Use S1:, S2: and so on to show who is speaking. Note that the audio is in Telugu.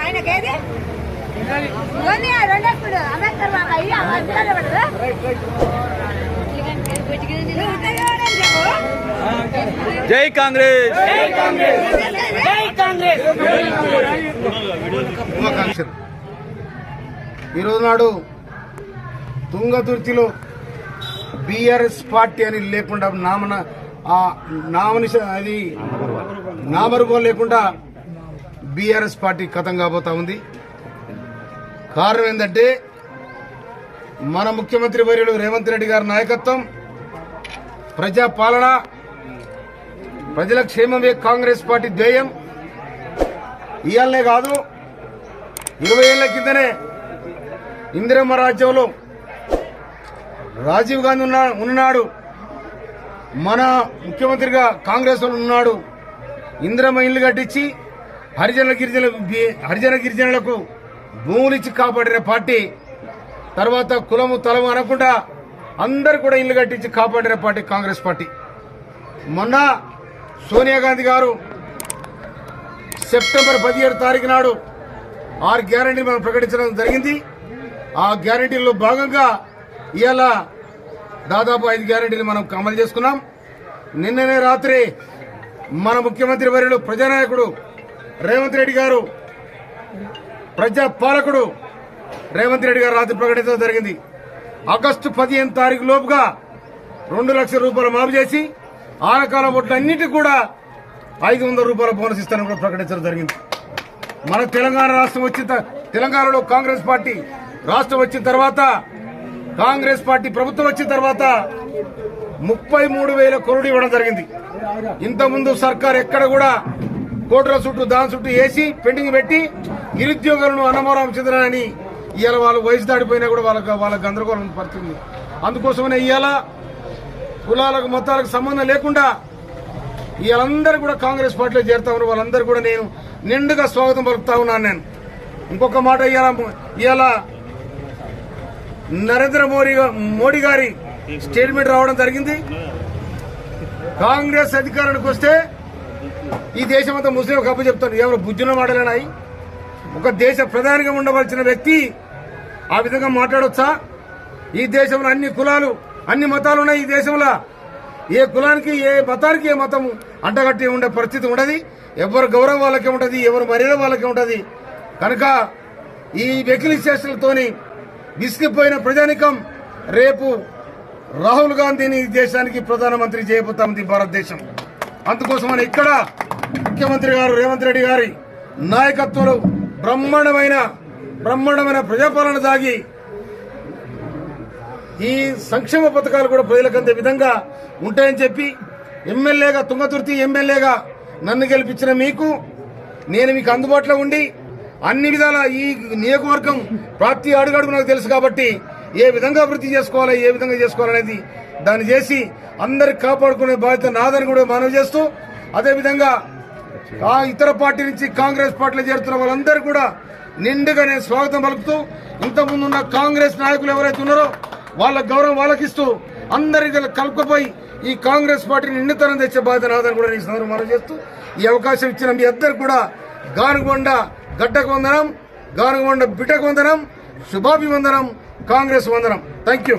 S1: ఆయనకేది?
S2: జై కాంగ్రెస్.
S3: ఈరోజు నాడు తుంగతుర్తిలో బిఆర్ఎస్ పార్టీ అని లేకుండా నామన ఆ నామనిష అది నామరుగం లేకుండా బీఆర్ఎస్ పార్టీ కథం కాబోతా ఉంది. కారణం ఏంటంటే మన ముఖ్యమంత్రి వర్యులు రేవంత్ రెడ్డి గారి నాయకత్వం ప్రజాపాలన ప్రజల క్షేమమే కాంగ్రెస్ పార్టీ ధ్యేయం. ఇవాళనే కాదు ఇరవై ఏళ్ళ కిందనే ఇందిరమ్మ రాజ్యంలో రాజీవ్ గాంధీ ఉన్న ఉన్నాడు. మన ముఖ్యమంత్రిగా కాంగ్రెస్ ఉన్నాడు ఇందిరమ్మ ఇల్లు కట్టించి హరిజన గిరిజన హరిజన గిరిజనులకు భూములు ఇచ్చి కాపాడిన పార్టీ తర్వాత కులము తలము అనకుండా అందరు కూడా ఇల్లు కట్టించి కాపాడిన పార్టీ కాంగ్రెస్ పార్టీ. మొన్న సోనియా గాంధీ గారు సెప్టెంబర్ పదిహేడు తారీఖు నాడు ఆరు గ్యారంటీ మనం ప్రకటించడం జరిగింది. ఆ గ్యారంటీలో భాగంగా ఇవాళ దాదాపు ఐదు గ్యారెంటీలు మనం అమలు చేసుకున్నాం. నిన్ననే రాత్రి మన ముఖ్యమంత్రి వర్యులు ప్రజానాయకుడు రేవంత్ రెడ్డి గారు ప్రజా పాలకుడు రేవంత్ రెడ్డి గారు రాత్రి ప్రకటించడం జరిగింది. ఆగస్టు పదిహేను తారీఖు లోపుగా రెండు లక్షల రూపాయలు మాపు చేసి ఆనకాల ఓట్లన్నిటికీ కూడా ఐదు వందల రూపాయల బోనస్ ఇస్తానని కూడా ప్రకటించడం జరిగింది. మన తెలంగాణ రాష్ట్రం వచ్చిన తెలంగాణలో కాంగ్రెస్ పార్టీ రాష్ట్రం వచ్చిన తర్వాత కాంగ్రెస్ పార్టీ ప్రభుత్వం వచ్చిన తర్వాత ముప్పై మూడు వేల కొరుడు ఇవ్వడం జరిగింది. ఇంతకుముందు సర్కార్ ఎక్కడ కూడా కోట్ల చుట్టూ దాని చుట్టూ వేసి పెండింగ్ పెట్టి నిరుద్యోగులను అన్నమోరం చెందరని ఇవాళ వాళ్ళు వయసు దాటిపోయినా కూడా వాళ్ళకి వాళ్ళ గందరగోళం పడుతుంది. అందుకోసమనే ఇవాళ కులాలకు మతాలకు సంబంధం లేకుండా వీళ్ళందరూ కూడా కాంగ్రెస్ పార్టీలో చేరుతా ఉన్నారు వాళ్ళందరూ కూడా నేను నిండుగా స్వాగతం పలుకుతా ఉన్నాను నేను. ఇంకొక మాట ఇవాళ ఇవాళ నరేంద్ర మోడీ మోడీ గారి స్టేట్మెంట్ రావడం జరిగింది. కాంగ్రెస్ అధికారానికి వస్తే ఈ దేశం అంతా ముస్లిం కప్పు చెప్తాను. ఎవరు బుజ్జున మాటలేనాయి ఒక దేశ ప్రధానిగా ఉండవలసిన వ్యక్తి ఆ విధంగా మాట్లాడొచ్చా? ఈ దేశంలో అన్ని కులాలు అన్ని మతాలు ఉన్నాయి ఈ దేశంలో. ఏ కులానికి ఏ మతానికి ఏ మతం అంటగట్టి ఉండే పరిస్థితి ఉండదు. ఎవరు గౌరవం వాళ్ళకే ఉంటుంది ఎవరు మర్యాద వాళ్ళకే ఉంటుంది. కనుక ఈ వెకిలిసేషన్లతోని విసిగిపోయిన ప్రజానికం రేపు రాహుల్ గాంధీని ఈ దేశానికి ప్రధానమంత్రి చేయబోతామంది భారతదేశం. అందుకోసమని ఇక్కడ ముఖ్యమంత్రి గారు రేవంత్ రెడ్డి గారి నాయకత్వంలో బ్రహ్మాండమైన బ్రహ్మాండమైన ప్రజాపాలన సాగి ఈ సంక్షేమ పథకాలు కూడా ప్రజలకు అందే విధంగా ఉంటాయని చెప్పి ఎమ్మెల్యేగా తుంగతుర్తి ఎమ్మెల్యేగా నన్ను గెలిపించిన మీకు నేను మీకు అందుబాటులో ఉండి అన్ని విధాల ఈ నియోజకవర్గం ప్రతి అడుగడుగు నాకు తెలుసు కాబట్టి ఏ విధంగా అభివృద్ధి చేసుకోవాలి ఏ విధంగా చేసుకోవాలనేది దాన్ని చేసి అందరికి కాపాడుకునే బాధ్యత నాదని కూడా మనవి చేస్తూ అదేవిధంగా ఆ ఇతర పార్టీ నుంచి కాంగ్రెస్ పార్టీలో చేరుతున్న వాళ్ళందరూ కూడా నిండుగా నేను స్వాగతం పలుకుతూ ఇంతకుముందు ఉన్న కాంగ్రెస్ నాయకులు ఎవరైతే ఉన్నారో వాళ్ళ గౌరవం వాళ్ళకిస్తూ అందరి కలుపుకపోయి ఈ కాంగ్రెస్ పార్టీని నిండుతనం తెచ్చే బాధ్యత నాదని కూడా నేను ఈ మనం చేస్తూ ఈ అవకాశం ఇచ్చిన మీ అందరు కూడా గానుగొండ గడ్డకు వందనం గానుగొండ బిడ్డకు వందనం శుభాభివందనం కాంగ్రెస్ వందనం. Thank you